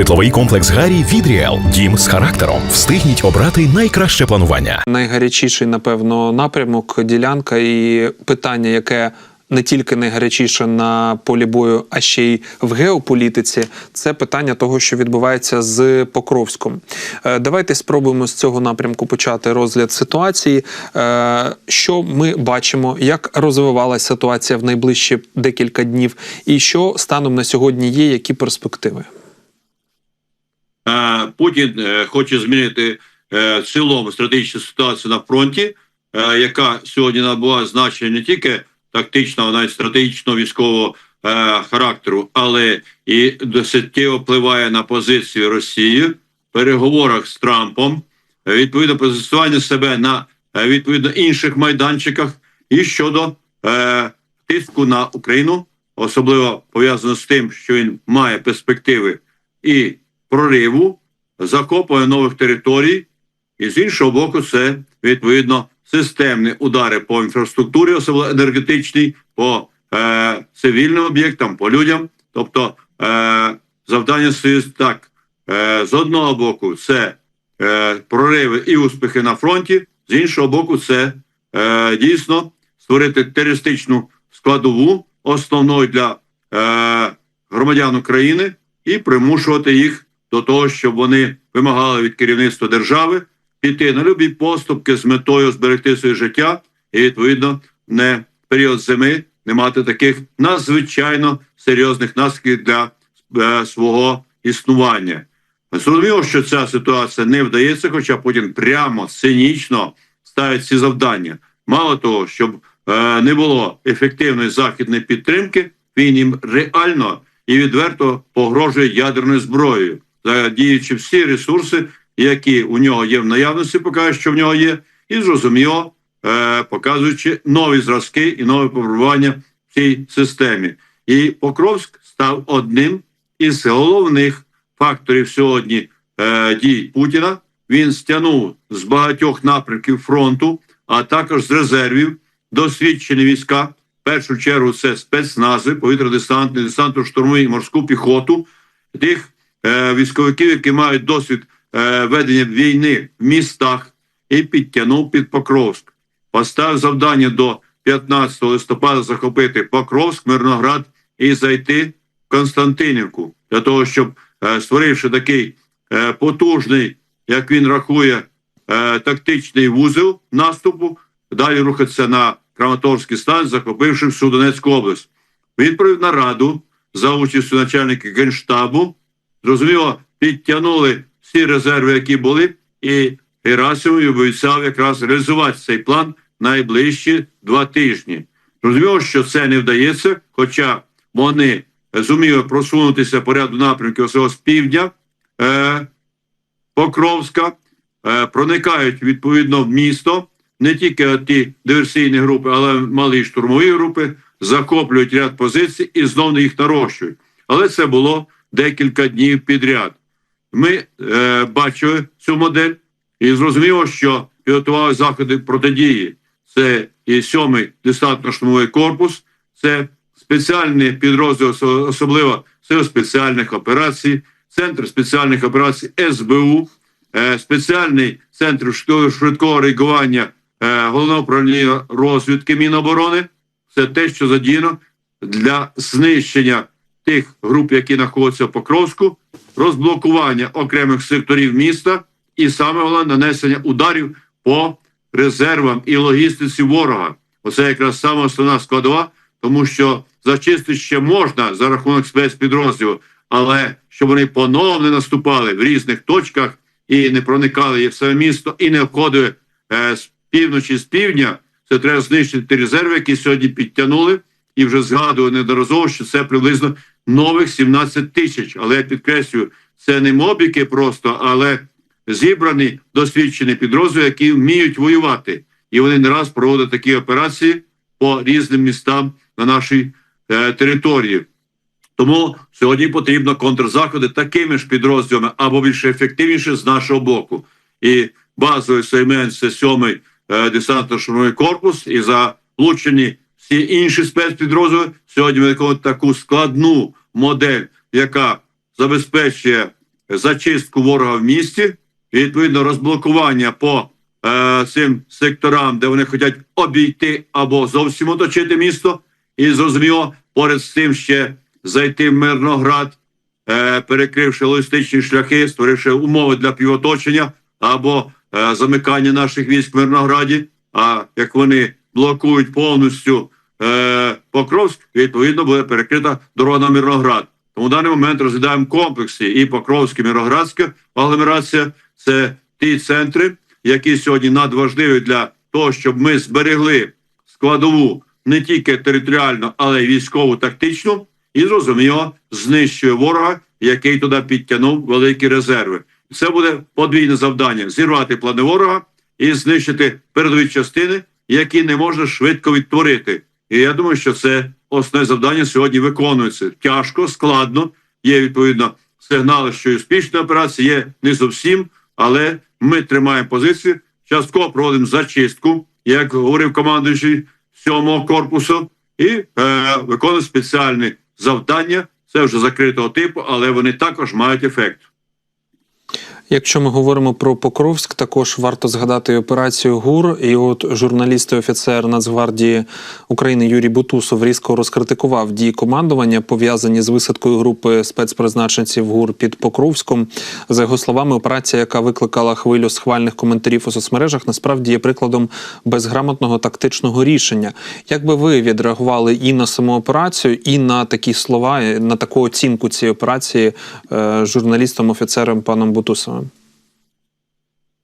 Житловий комплекс Гарі від Ріел. Дім з характером. Встигніть обрати найкраще планування. найгарячіший, напевно, напрямок, ділянка і питання, яке не тільки найгарячіше на полі бою, а ще й в геополітиці, це питання того, що відбувається з Покровськом. Е, Давайте спробуємо з цього напрямку почати розгляд ситуації. Е, Що ми бачимо, як розвивалася ситуація в найближчі декілька днів, і що станом на сьогодні є, які перспективи? Е, Путін е, хоче змінити е, в цілому стратегічну ситуацію на фронті, е, яка сьогодні набула значення не тільки тактичного, навіть стратегічного військового е, характеру, але і досить впливає на позицію Росії в переговорах з Трампом, е, відповідно позиціювання себе на е, відповідно інших майданчиках і щодо е, тиску на Україну, особливо пов'язано з тим, що він має перспективи і прориву, захоплення нових територій, і з іншого боку, це відповідно системні удари по інфраструктурі, особливо енергетичній, по е, цивільним об'єктам, по людям. Тобто е, завдання стоїть так: е, з одного боку, це е, прориви і успіхи на фронті, з іншого боку, це е, дійсно створити терористичну складову основною для е, громадян України і примушувати їх до того, щоб вони вимагали від керівництва держави піти на любі поступки з метою зберегти своє життя і відповідно не в період зими не мати таких надзвичайно серйозних наслідків для е, свого існування. Зрозуміло, що ця ситуація не вдається, хоча Путін прямо цинічно ставить ці завдання. Мало того, щоб е, не було ефективної західної підтримки, він їм реально і відверто погрожує ядерною зброєю, задіючи всі ресурси, які у нього є в наявності, поки що в нього є, і зрозуміло, е, показуючи нові зразки і нове попробування в цій системі. І Покровськ став одним із головних факторів сьогодні е, дій Путіна. Він стягнув з багатьох напрямків фронту, а також з резервів досвідчені війська. В першу чергу це спецнази, повітря-десантний, десантно штурмовий і морську піхоту, тих військовиків, які мають досвід е, ведення війни в містах, і підтягнув під Покровськ. Поставив завдання до 15 листопада захопити Покровськ, Мирноград і зайти в Константинівку для того, щоб е, створивши такий е, потужний, як він рахує, е, тактичний вузел наступу, далі рухатися на Краматорський стан, захопивши всю Донецьку область. Він провів нараду за участю начальника генштабу. Зрозуміло, підтягнули всі резерви, які були, і Герасимов обіцяв якраз реалізувати цей план найближчі два тижні. Зрозуміло, що це не вдається, хоча вони зуміли просунутися по ряду напрямків особливо з півдня е, Покровська, е, проникають відповідно в місто. Не тільки ті диверсійні групи, але малі штурмові групи захоплюють ряд позицій і знову їх нарощують. Але це було декілька днів підряд. Ми е, бачили цю модель і зрозуміло, що підготували заходи протидії. Це і 7-й десантно-штурмовий корпус, це спеціальні підрозділи, осо- особливо сил спеціальних операцій, центр спеціальних операцій СБУ, е, спеціальний центр швидкого реагування е, головного управління розвідки Міноборони. Це те, що задіяно для знищення тих груп, які знаходяться в Покровську, розблокування окремих секторів міста, і саме головне нанесення ударів по резервам і логістиці ворога. Оце якраз саме основна складова, тому що зачистити ще можна за рахунок спецпідрозділів, але щоб вони поновно наступали в різних точках і не проникали в саме місто, і не входили е, з півночі, з півдня, це треба знищити резерви, які сьогодні підтягнули, і вже згадували неодноразово, що це приблизно нових 17 тисяч. Але я підкреслюю, це не мобіки просто, але зібрані досвідчені підрозділи, які вміють воювати, і вони не раз проводять такі операції по різним містам на нашій е, території. Тому сьогодні потрібно контрзаходи такими ж підрозділами або більш ефективніше з нашого боку. І базовий сегмент це сьомий е, десантно-штурмовий корпус, і залучені всі інші спецпідрозділи. Сьогодні ми таку складну модель, яка забезпечує зачистку ворога в місті, і відповідно розблокування по е, цим секторам, де вони хочуть обійти або зовсім оточити місто, і зрозуміло, поряд з тим ще зайти в Мирноград, е, перекривши логістичні шляхи, створивши умови для півоточення або е, замикання наших військ в Мирнограді. А як вони блокують повністю е, Покровськ, відповідно буде перекрита дорога на Мирноград. Тому в даний момент розглядаємо комплексі і Покровська, і Мирноградська агломерація це ті центри, які сьогодні надважливі для того, щоб ми зберегли складову не тільки територіальну, але й військову тактичну, і зрозуміло, знищує ворога, який туди підтягнув великі резерви. Це буде подвійне завдання: зірвати плани ворога і знищити передові частини, які не можна швидко відтворити. І я думаю, що це основне завдання сьогодні виконується тяжко, складно. Є відповідно сигнали, що і успішні операції є не зовсім, але ми тримаємо позицію. Частково проводимо зачистку, як говорив командуючий сьомого корпусу, і е, виконуємо спеціальні завдання. Це вже закритого типу, але вони також мають ефект. Якщо ми говоримо про Покровськ, також варто згадати операцію ГУР. І от журналіст і офіцер Нацгвардії України Юрій Бутусов різко розкритикував дії командування, пов'язані з висадкою групи спецпризначенців ГУР під Покровськом. За його словами, операція, яка викликала хвилю схвальних коментарів у соцмережах, насправді є прикладом безграмотного тактичного рішення. Як би ви відреагували і на саму операцію, і на такі слова, на таку оцінку цієї операції е, журналістом офіцером паном Бутусовим?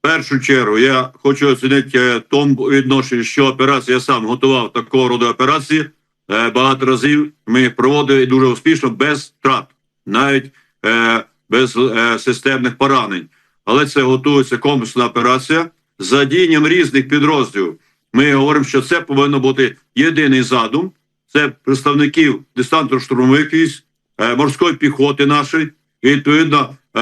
Першу чергу я хочу оцінити е, тому відношенні, що операція я сам готував такого роду операції е, багато разів. Ми проводили дуже успішно без втрат, навіть е, без системних поранень. Але це готується комплексна операція з задіянням різних підрозділів. Ми говоримо, що це повинно бути єдиний задум. Це представників десантно-штурмових військ, е, морської піхоти нашої, і відповідно е,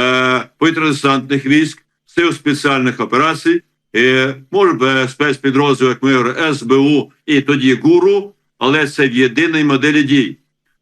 повітряно-десантних військ, сил спеціальних операцій, е, може б спецпідрозділ, як ми говоримо, СБУ і тоді ГУРу, але це в єдиній моделі дій.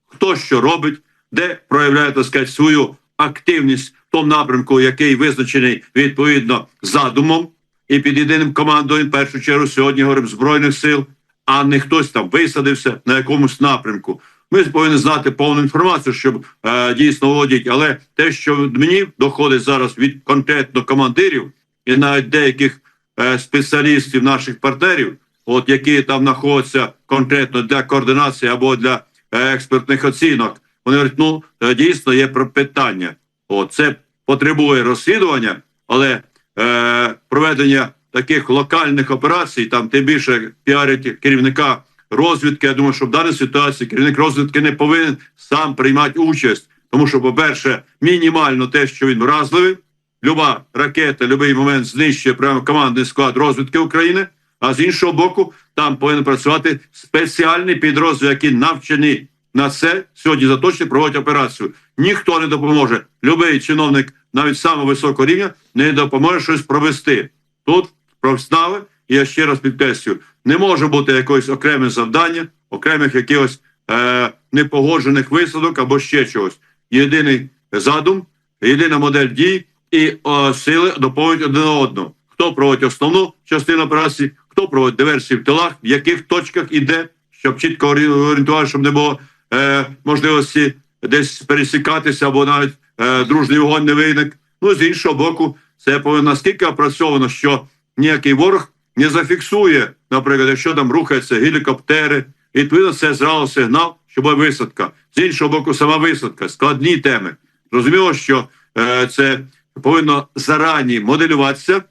Хто що робить, де проявляє так сказати, свою активність в тому напрямку, який визначений відповідно задумом, і під єдиним командою, в першу чергу, сьогодні говоримо Збройних сил, а не хтось там висадився на якомусь напрямку. Ми повинні знати повну інформацію, щоб е, дійсно володіти. Але те, що мені доходить зараз від конкретно командирів і навіть деяких е, спеціалістів наших партнерів, от які там знаходяться конкретно для координації або для е, експертних оцінок, вони говорять, ну е, дійсно є про питання. От це потребує розслідування, але е, проведення таких локальних операцій, там тим більше піарить керівника розвідки. Я думаю, що в даній ситуації керівник розвідки не повинен сам приймати участь, тому що, по-перше, мінімально те, що він вразливий, люба ракета, будь-який момент знищує прямо командний склад розвідки України. А з іншого боку, там повинен працювати спеціальний підрозділ, які навчені на це сьогодні заточені проводять операцію. Ніхто не допоможе. Любий чиновник, навіть самого високого рівня, не допоможе щось провести. Тут професіонали, і я ще раз підкреслюю, не може бути якогось окреме завдання, окремих якихось е, непогоджених висадок або ще чогось. Єдиний задум, єдина модель дій і о, сили доповнюють один одного. Хто проводить основну частину операції, хто проводить диверсії в тилах, в яких точках іде, щоб чітко орієнтувати, щоб не було е, можливості десь пересікатися або навіть е, дружній вогонь не виник. Ну з іншого боку, це повинно настільки опрацьовано, що ніякий ворог не зафіксує, наприклад, якщо там рухаються гелікоптери, відповідно, це зразу сигнал, що була висадка. З іншого боку, сама висадка, складні теми. Зрозуміло, що е, це повинно зарані моделюватися,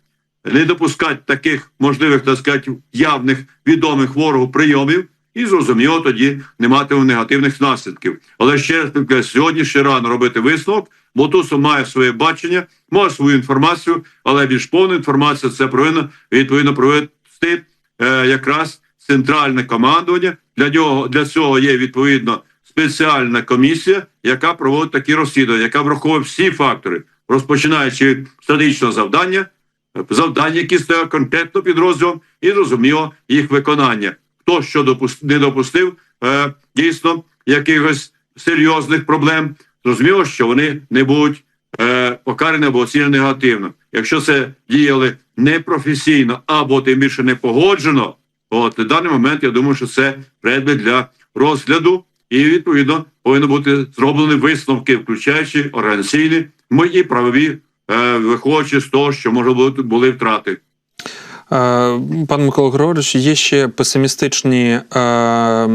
не допускати таких можливих, так сказати, явних відомих ворогу прийомів, і зрозуміло тоді не мати негативних наслідків. Але ще сьогодні ще рано робити висновок, бо Тусов має своє бачення, має свою інформацію, але більш повна інформація це повинно відповідно провести е, якраз центральне командування. Для нього для цього є відповідно спеціальна комісія, яка проводить такі розслідування, яка враховує всі фактори, розпочинаючи від стратегічного завдання, завдання, які стоять конкретно підрозділом, і зрозуміло їх виконання. Хто що допус... не допустив е, дійсно якихось серйозних проблем, зрозуміло, що вони не будуть е, покарані або оцінені негативно. Якщо це діяли непрофесійно або тим більше не погоджено, от на даний момент я думаю, що це предмет для розгляду, і відповідно повинні бути зроблені висновки, включаючи організаційні і правові, е, виходячи з того, що може бути були втрати. Е, Пан Микола Григорович, є ще песимістичні е,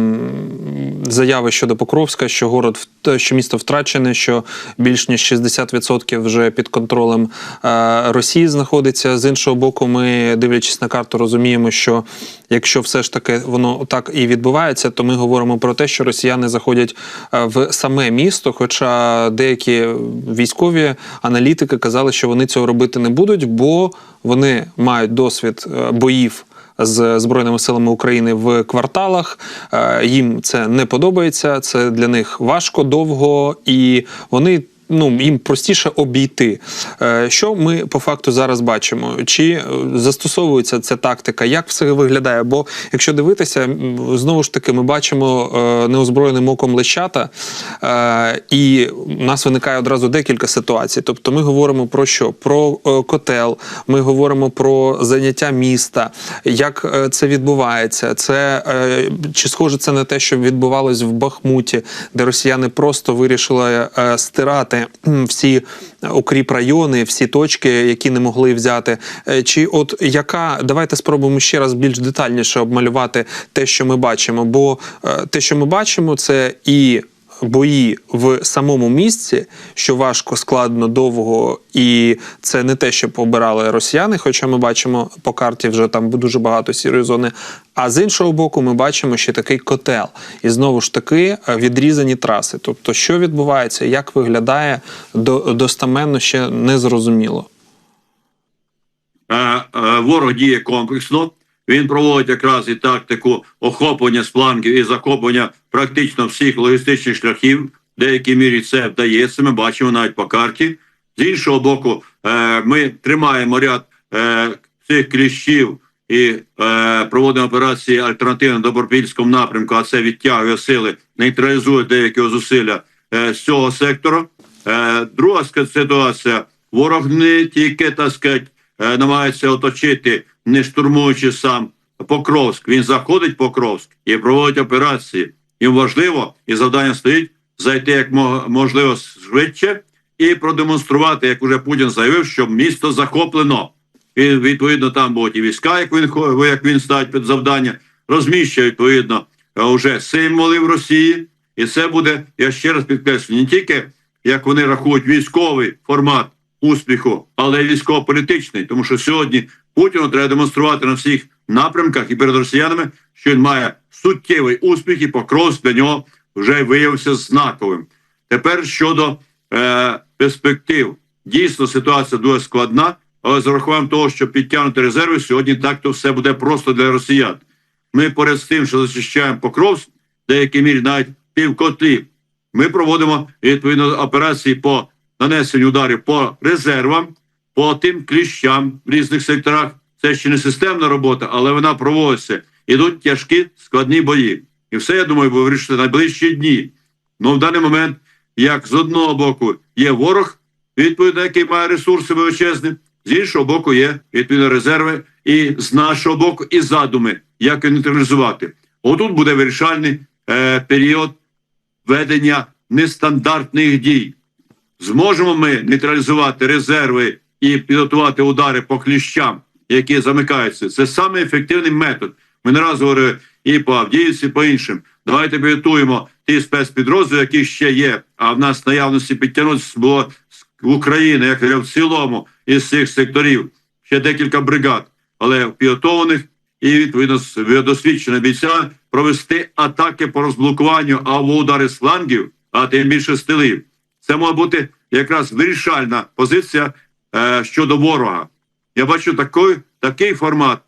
заяви щодо Покровська, що город що місто втрачене, що більш ніж 60% вже під контролем е, Росії знаходиться. З іншого боку, ми, дивлячись на карту, розуміємо, що якщо все ж таки воно так і відбувається, то ми говоримо про те, що росіяни заходять е, в саме місто. Хоча деякі військові аналітики казали, що вони цього робити не будуть, бо вони мають досвід е, боїв. З збройними силами України в кварталах Е, їм це не подобається. Це для них важко, довго, і вони ну їм простіше обійти. Е, Що ми по факту зараз бачимо? Чи е, застосовується ця тактика? Як все виглядає? Бо якщо дивитися, знову ж таки, ми бачимо е, неозброєним оком лещата, і у нас виникає одразу декілька ситуацій. Тобто, ми говоримо про що? Про котел, ми говоримо про заняття міста, як це відбувається. Це чи схоже це на те, що відбувалось в Бахмуті, де росіяни просто вирішили стирати кхм, всі укріп райони, всі точки, які не могли взяти. Е, Чи от яка давайте спробуємо ще раз більш детальніше обмалювати те, що ми бачимо? Бо е, те, що ми бачимо, це і бої в самому місці, що важко, складно, довго, і це не те, що побирали росіяни, хоча ми бачимо по карті вже там дуже багато сірої зони. А з іншого боку, ми бачимо ще такий котел, і знову ж таки е, відрізані траси. Тобто, що відбувається, як виглядає до, достаменно ще не зрозуміло. Е, е, ворог діє комплексно. Він проводить якраз і тактику охоплення з флангів і захоплення практично всіх логістичних шляхів. В деякій мірі це вдається. Ми бачимо навіть по карті. З іншого боку, е, ми тримаємо ряд е, цих кліщів і е, проводимо операції альтернативно до напрямку, а це відтягує сили, нейтралізує деякі зусилля з цього сектору. Друга ситуація. Ворог не тільки, так сказать, е, намагається оточити, не штурмуючи сам Покровськ. Він заходить в Покровськ і проводить операції. Їм важливо і завдання стоїть зайти як можливо швидше і продемонструвати, як уже Путін заявив, що місто захоплено. І відповідно там будуть і війська, як він як він ставить під завдання, розміщує відповідно е, уже символи в Росії. І це буде, я ще раз підкреслю, не тільки як вони рахують військовий формат успіху, але й військово-політичний, тому що сьогодні Путіну треба демонструвати на всіх напрямках і перед росіянами, що він має суттєвий успіх, і Покровськ для нього вже виявився знаковим. Тепер щодо е, перспектив, дійсно ситуація дуже складна, але з урахуванням того, що підтягнути резерви, сьогодні так то все буде просто для росіян. Ми поряд з тим, що захищаємо Покровськ, деякій мірі навіть півкотлів, ми проводимо відповідно операції по нанесенню ударів по резервам, по тим кліщам в різних секторах. Це ще не системна робота, але вона проводиться. Ідуть тяжкі складні бої. І все, я думаю, буде вирішити найближчі дні. Ну в даний момент, як з одного боку є ворог, відповідно, який має ресурси величезні, з іншого боку, є відповідно резерви, і з нашого боку, і задуми, як нейтралізувати. Отут буде вирішальний е, період ведення нестандартних дій. Зможемо ми нейтралізувати резерви і підготувати удари по кліщам, які замикаються. Це саме ефективний метод. Ми не раз говорили і по Авдіївці, і по іншим. Давайте підготуємо ті спецпідрозділи, які ще є. А в нас наявності підтягнутися було в Україні, як в цілому, із цих секторів ще декілька бригад, але підготованих і відповідно з досвідченими бійцями провести атаки по розблокуванню або удари з флангів, а тим більше з тилів. Це може бути якраз вирішальна позиція е, щодо ворога. Я бачу такий, такий формат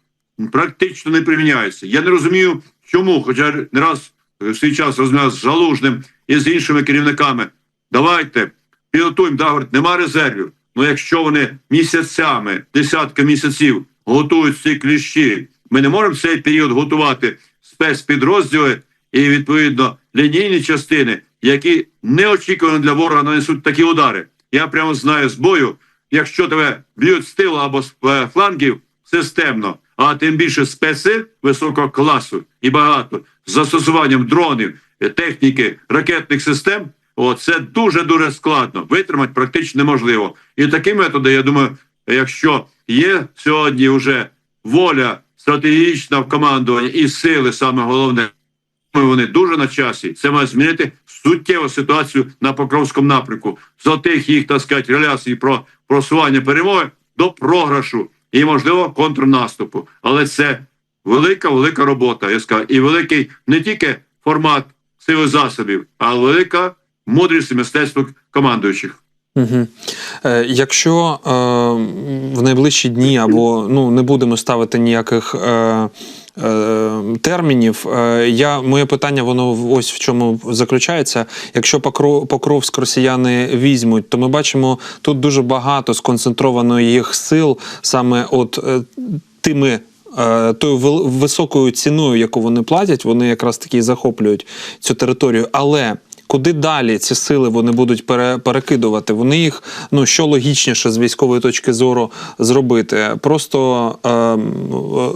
практично не приміняється. Я не розумію, чому, хоча не раз в свій час розмовляв з Жалужним і з іншими керівниками. Давайте підготуємо, да, говорить, нема резервів. Ну якщо вони місяцями, десятки місяців готують ці кліщі, ми не можемо цей період готувати спецпідрозділи і відповідно лінійні частини, які неочікувано для ворога нанесуть такі удари. Я прямо знаю з бою, якщо тебе б'ють з тилу або з е, флангів системно, а тим більше спецсил високого класу і багато з застосуванням дронів, е, техніки, ракетних систем. О, це дуже дуже складно. Витримати практично неможливо. І такі методи, я думаю, якщо є сьогодні вже воля стратегічна в командуванні і сили, саме головне, вони дуже на часі. Це має змінити суттєву ситуацію на Покровському напрямку. З отих їх, так сказати, реляцій про просування перемоги до програшу і, можливо, контрнаступу. Але це велика, велика робота, я скажу, і великий не тільки формат сили засобів, а велика мудрість і мистецтво командуючих. Угу. Е, якщо е, в найближчі дні або ну не будемо ставити ніяких е, термінів, е, я моє питання воно ось в чому заключається. Якщо Покров, Покровськ росіяни візьмуть, то ми бачимо тут дуже багато сконцентровано їх сил саме от е, тими. е, Тою високою ціною, яку вони платять, вони якраз таки захоплюють цю територію. Але куди далі ці сили вони будуть пере, перекидувати? Вони їх ну що логічніше з військової точки зору зробити? Просто е,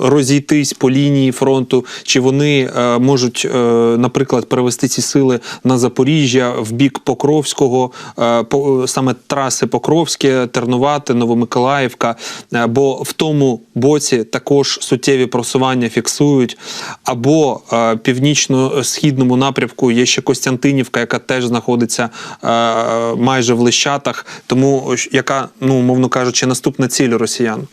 розійтись по лінії фронту, чи вони е, можуть, е, наприклад, перевести ці сили на Запоріжжя в бік Покровського, е, по, саме траси Покровське, Тернувати, Новомиколаївка, е, бо в тому боці також суттєві просування фіксують, або е, північно-східному напрямку є ще Костянтинівка, яка теж знаходиться е, майже в Лищатах, тому яка, ну мовно кажучи, наступна ціль росіян.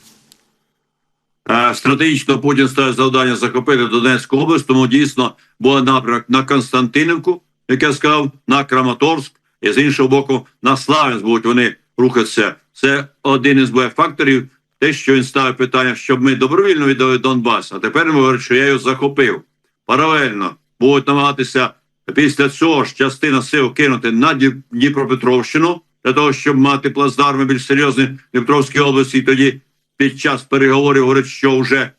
Е, Стратегічно Путін ставить завдання захопити Донецьку область, тому дійсно був напрямок на Константинівку, як я сказав, на Краматорськ, і з іншого боку, на Славянськ будуть вони рухатися. Це один із факторів, те, що він ставив питання, щоб ми добровільно віддали Донбас. А тепер він говорить, що я його захопив. Паралельно будуть намагатися після цього ж частина сил кинути на Дніпропетровщину для того, щоб мати плацдарми більш серйозні в Дніпровській області. І тоді під час переговорів говорить, що вже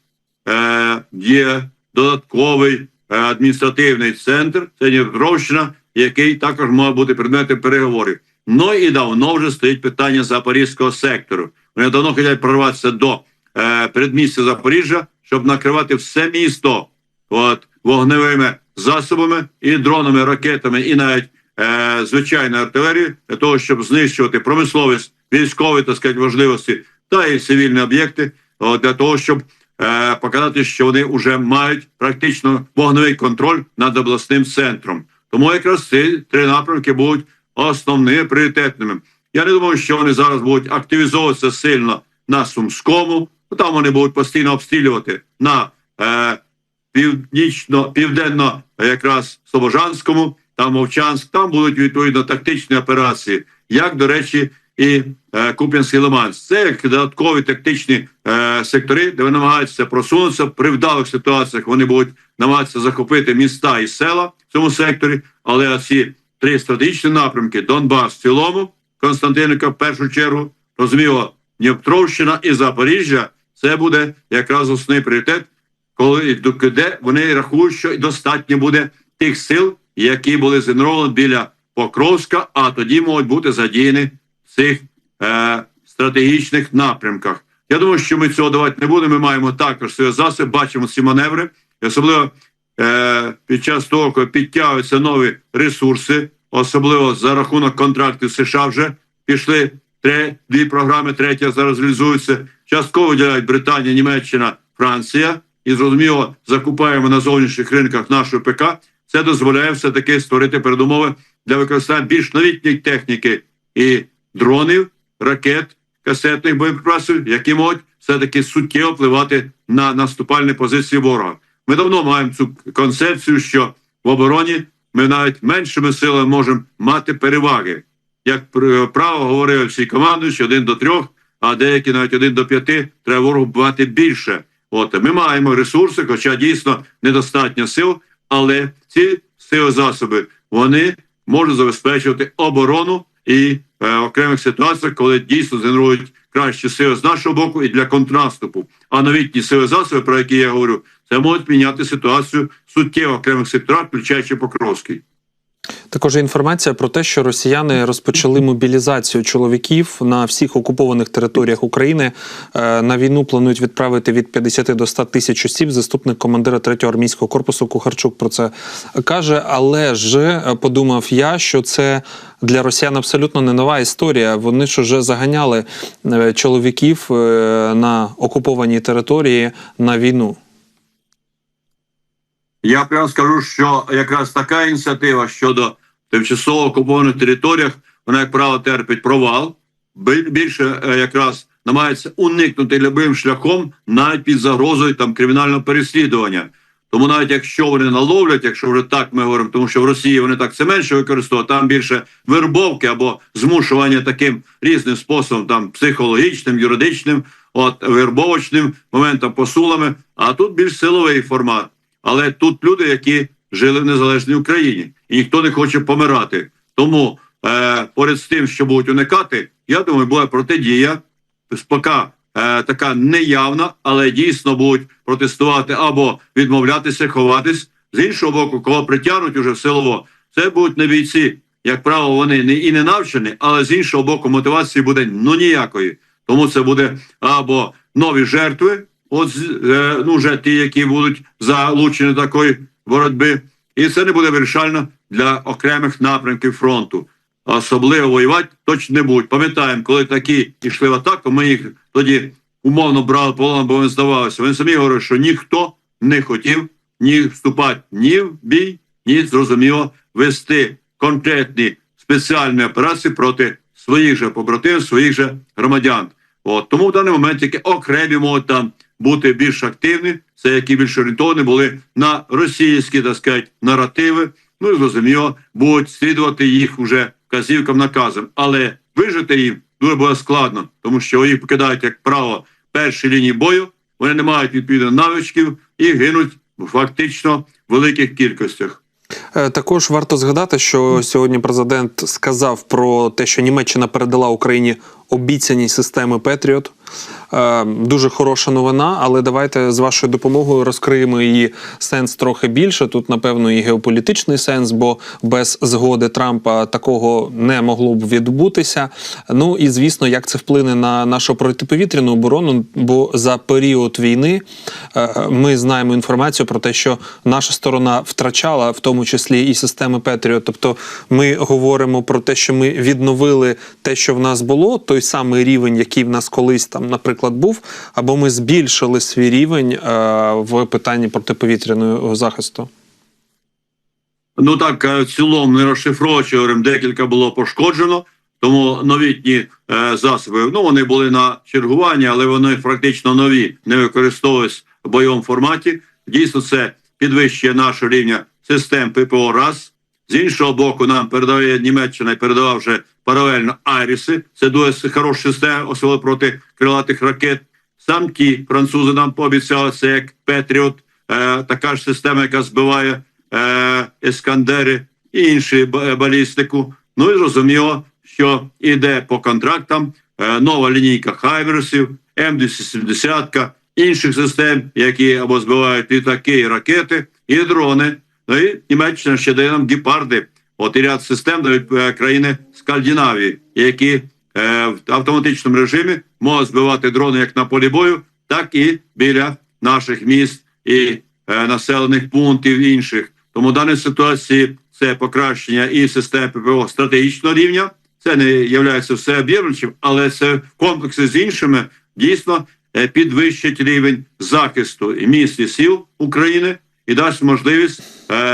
е, є додатковий е, адміністративний центр, це Дніпропетровщина, який також має бути предметом переговорів. Ну і давно вже стоїть питання запорізького сектору. Вони давно хочуть прорватися до е, передмістя Запоріжжя, щоб накривати все місто от, вогневими засобами і дронами, ракетами, і навіть е, звичайною артилерією для того, щоб знищувати промисловість, військові так сказати, важливості та і цивільні об'єкти, для того, щоб е, показати, що вони вже мають практично вогневий контроль над обласним центром. Тому якраз ці три напрямки будуть основними пріоритетними. Я не думаю, що вони зараз будуть активізовуватися сильно на Сумському, бо там вони будуть постійно обстрілювати на е, північно, південно, якраз Слобожанському, там Мовчанськ, там будуть відповідно тактичні операції, як до речі, і е, Куп'янський Лиманськ. Це як додаткові тактичні е, сектори, де вони намагаються просунутися при вдалих ситуаціях. Вони будуть намагатися захопити міста і села в цьому секторі, але ці три стратегічні напрямки: Донбас в цілому, Константинівка в першу чергу, розуміло, Дніпровщина і Запоріжжя. Це буде якраз основний пріоритет, коли де вони рахують, що достатньо буде тих сил, які були згенеровані біля Покровська, а тоді можуть бути задіяні в цих е, стратегічних напрямках. Я думаю, що ми цього давати не будемо. Ми маємо також свої засоби, бачимо ці маневри, особливо е, під час того, коли підтягуються нові ресурси, особливо за рахунок контрактів США вже пішли три, дві програми, третя зараз реалізується. Частково виділяють Британія, Німеччина, Франція. І зрозуміло, закупаємо на зовнішніх ринках нашу ПК. Це дозволяє все таки створити передумови для використання більш новітньої техніки і дронів, ракет, касетних боєприпасів, які можуть все таки суттєво впливати на наступальні позиції ворога. Ми давно маємо цю концепцію, що в обороні ми навіть меншими силами можемо мати переваги. Як пр- право говорив всі командуючі, один до трьох, а деякі навіть один до п'яти треба ворогу мати більше. От ми маємо ресурси, хоча дійсно недостатньо сил, але ці сили засоби вони можуть забезпечувати оборону і е, окремих ситуаціях, коли дійсно згенерують кращі сили з нашого боку і для контрнаступу. А новітні сили засоби, про які я говорю, це можуть міняти ситуацію суттєво в окремих секторах, включаючи Покровський. Також інформація про те, що росіяни розпочали мобілізацію чоловіків на всіх окупованих територіях України. Е, На війну планують відправити від 50 до 100 тисяч осіб. Заступник командира 3-го армійського корпусу Кухарчук про це каже. Але ж е, подумав я, що це для росіян абсолютно не нова історія. Вони ж уже заганяли е, чоловіків на окупованій території на війну. Я прямо скажу, що якраз така ініціатива щодо тимчасово окупованих територіях, вона, як правило, терпить провал. Більше е, якраз намагається уникнути любим шляхом, навіть під загрозою там кримінального переслідування. Тому навіть якщо вони наловлять, якщо вже так ми говоримо, тому що в Росії вони так це менше використовують, там більше вербовки або змушування таким різним способом, там психологічним, юридичним, от вербовочним моментом, посулами. А тут більш силовий формат. Але тут люди, які жили в незалежній Україні, і ніхто не хоче помирати. Тому е, поряд з тим, що будуть уникати, я думаю, буде протидія поки е, така неявна, але дійсно будуть протестувати або відмовлятися, ховатись. З іншого боку, кого притягнуть уже в силово, це будуть не бійці. Як правило, вони не і не навчені, але з іншого боку, мотивації буде ну ніякої. Тому це буде або нові жертви, от е, ну вже ті, які будуть залучені такої боротьби, і це не буде вирішально для окремих напрямків фронту. Особливо воювати точно не будуть. Пам'ятаємо, коли такі йшли в атаку, ми їх тоді умовно брали полон, бо вони здавалися. Вони самі говорять, що ніхто не хотів ні вступати ні в бій, ні зрозуміло вести конкретні спеціальні операції проти своїх же побратимів, своїх же громадян. От тому в даний момент тільки окремі можуть там бути більш активні, це які більш орієнтовані були на російські, так сказати, наративи. Ну і зрозуміло, будуть слідувати їх уже вказівкам, наказам. Але вижити їм дуже буде складно, тому що їх покидають, як правило, перші лінії бою. Вони не мають відповідно навичків і гинуть фактично в великих кількостях. Е, Також варто згадати, що сьогодні президент сказав про те, що Німеччина передала Україні обіцяні системи Петріот. Е, Дуже хороша новина, але давайте з вашою допомогою розкриємо її сенс трохи більше. Тут, напевно, і геополітичний сенс, бо без згоди Трампа такого не могло б відбутися. Ну і звісно, як це вплине на нашу протиповітряну оборону. Бо за період війни е, ми знаємо інформацію про те, що наша сторона втрачала в тому числі і системи Петріот. Тобто, ми говоримо про те, що ми відновили те, що в нас було, той самий рівень, який в нас колись там, наприклад, був, або ми збільшили свій рівень е, в питанні протиповітряного захисту. Ну так е, в цілому не розшифровуючи, декілька було пошкоджено. Тому новітні е, засоби, ну вони були на чергуванні, але вони практично нові, не використовуюсь в бойовому форматі. Дійсно, це підвищує нашого рівня систем ППО раз. З іншого боку, нам передає Німеччина і передавав вже паралельно Айріси. Це дуже хороша система, особливо проти крилатих ракет. Сам ті французи нам пообіцяли, це як Петріот, е, така ж система, яка збиває е, ескандери і інші балістику. Ну і зрозуміло, що іде по контрактам е, нова лінійка Хайверсів, М270, інших систем, які або збивають літаки і ракети, і дрони. Ну і Німеччина ще дає нам гепарди. От і ряд систем дають е, країни Скандинавії, які е, в автоматичному режимі можуть збивати дрони як на полі бою, так і біля наших міст і е, населених пунктів інших. Тому в даній ситуації це покращення і системи ППО стратегічного рівня. Це не є всеоб'ємлюючим, але це в комплексі з іншими дійсно е, підвищить рівень захисту міст і сіл України і дасть можливість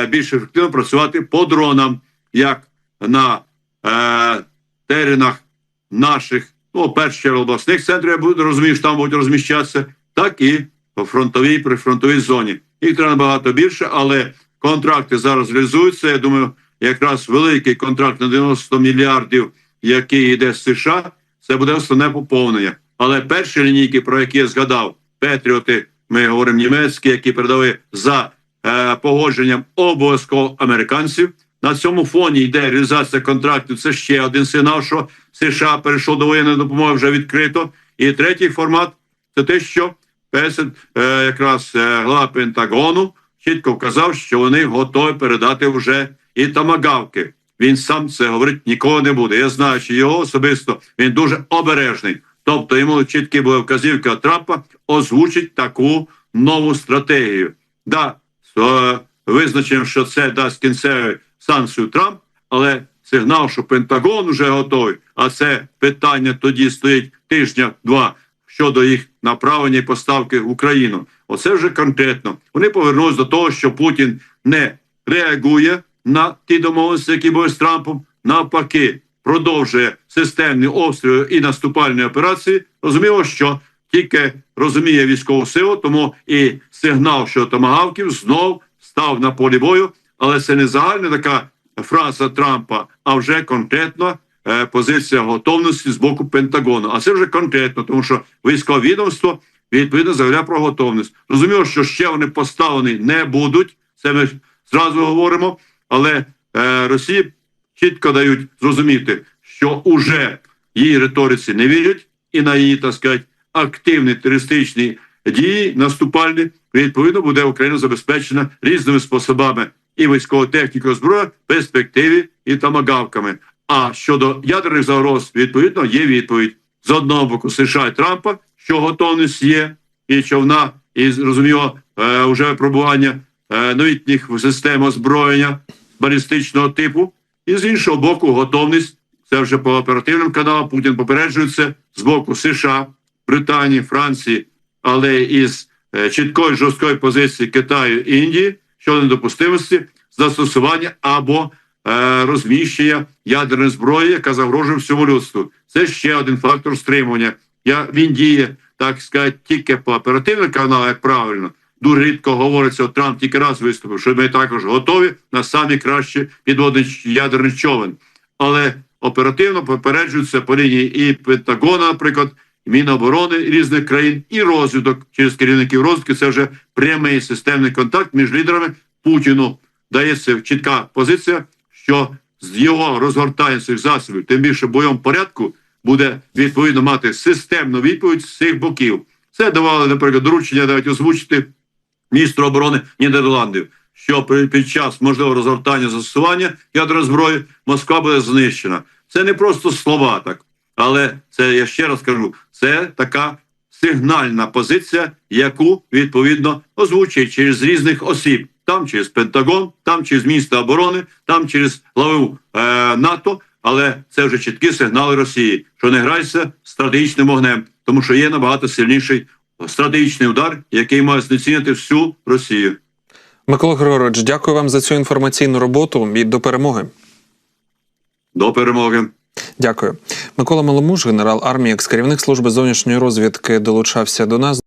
більш ефективно працювати по дронам, як на е, теренах наших, ну, перш чергу обласних центрів, я буду розумію, що там будуть розміщатися, так і по фронтовій прифронтовій зоні. Їх треба набагато більше, але контракти зараз реалізуються. Я думаю, якраз великий контракт на 90 мільярдів, який йде з США, це буде основне поповнення. Але перші лінійки, про які я згадав, Петріоти, ми говоримо німецькі, які передали за е, погодженням обов'язково американців. На цьому фоні йде реалізація контрактів. Це ще один сигнал, що США перейшов до воєнної допомоги вже відкрито. І третій формат це те, що Песен, е, якраз е, глава Пентагону чітко вказав, що вони готові передати вже і тамагавки. Він сам це говорить ніколи не буде. Я знаю, що його особисто він дуже обережний. Тобто йому чіткі були вказівки від Трампа озвучить таку нову стратегію. Да, з е, що це дасть кінцеві санкцію Трамп, але сигнал, що Пентагон вже готовий, а це питання тоді стоїть тижня-два щодо їх направлення і поставки в Україну. Оце вже конкретно. Вони повернулись до того, що Путін не реагує на ті домовленості, які були з Трампом, навпаки, продовжує системні обстріли і наступальні операції. Розуміло, що тільки розуміє військову силу, тому і сигнал щодо томагавків знов став на полі бою, але це не загальна така фраза Трампа, а вже конкретно е, позиція готовності з боку Пентагону. А це вже конкретно, тому що військове відомство відповідно заявляє про готовність. Розуміло, що ще вони поставлені не будуть. Це ми зразу говоримо, але е, Росії чітко дають зрозуміти, що уже її риториці не вірять, і на її, так сказати, активні терористичні дії наступальні, відповідно, буде Україна забезпечена різними способами і військовою технікою зброї, перспективі і тамагавками. А щодо ядерних загроз, відповідно, є відповідь з одного боку США і Трампа, що готовність є, і човна, і зрозуміло, е, вже випробування е, новітніх систем озброєння балістичного типу, і з іншого боку, готовність це вже по оперативним каналам. Путін попереджується з боку США, Британії, Франції, але із е, чіткої жорсткої позиції Китаю і Індії щодо недопустимості застосування або е, розміщення ядерної зброї, яка загрожує всьому людству. Це ще один фактор стримування. Я він діє, так сказати, тільки по оперативним каналам, як правильно. Дуже рідко говориться, Трамп тільки раз виступив, що ми також готові на самі кращі підводний ядерний човен. Але оперативно попереджуються по лінії і Пентагона, наприклад, Міноборони різних країн, і розвиток через керівників розвитку. Це вже прямий системний контакт між лідерами Путіну. Дається чітка позиція, що з його розгортання цих засобів, тим більше в бойовому порядку, буде відповідно мати системну відповідь з цих боків. Це давали, наприклад, доручення навіть озвучити міністру оборони Нідерландів, що під час можливого розгортання застосування ядерної зброї Москва буде знищена. Це не просто слова, так але це я ще раз кажу, це така сигнальна позиція, яку відповідно озвучує через різних осіб. Там через Пентагон, там через міністра оборони, там через главу е, НАТО. Але це вже чіткі сигнали Росії, що не грайся стратегічним вогнем, тому що є набагато сильніший стратегічний удар, який має знецінити всю Росію. Микола Григорович, дякую вам за цю інформаційну роботу і до перемоги. До перемоги. Дякую. Микола Маломуж, генерал армії, екс-керівник служби зовнішньої розвідки, долучався до нас.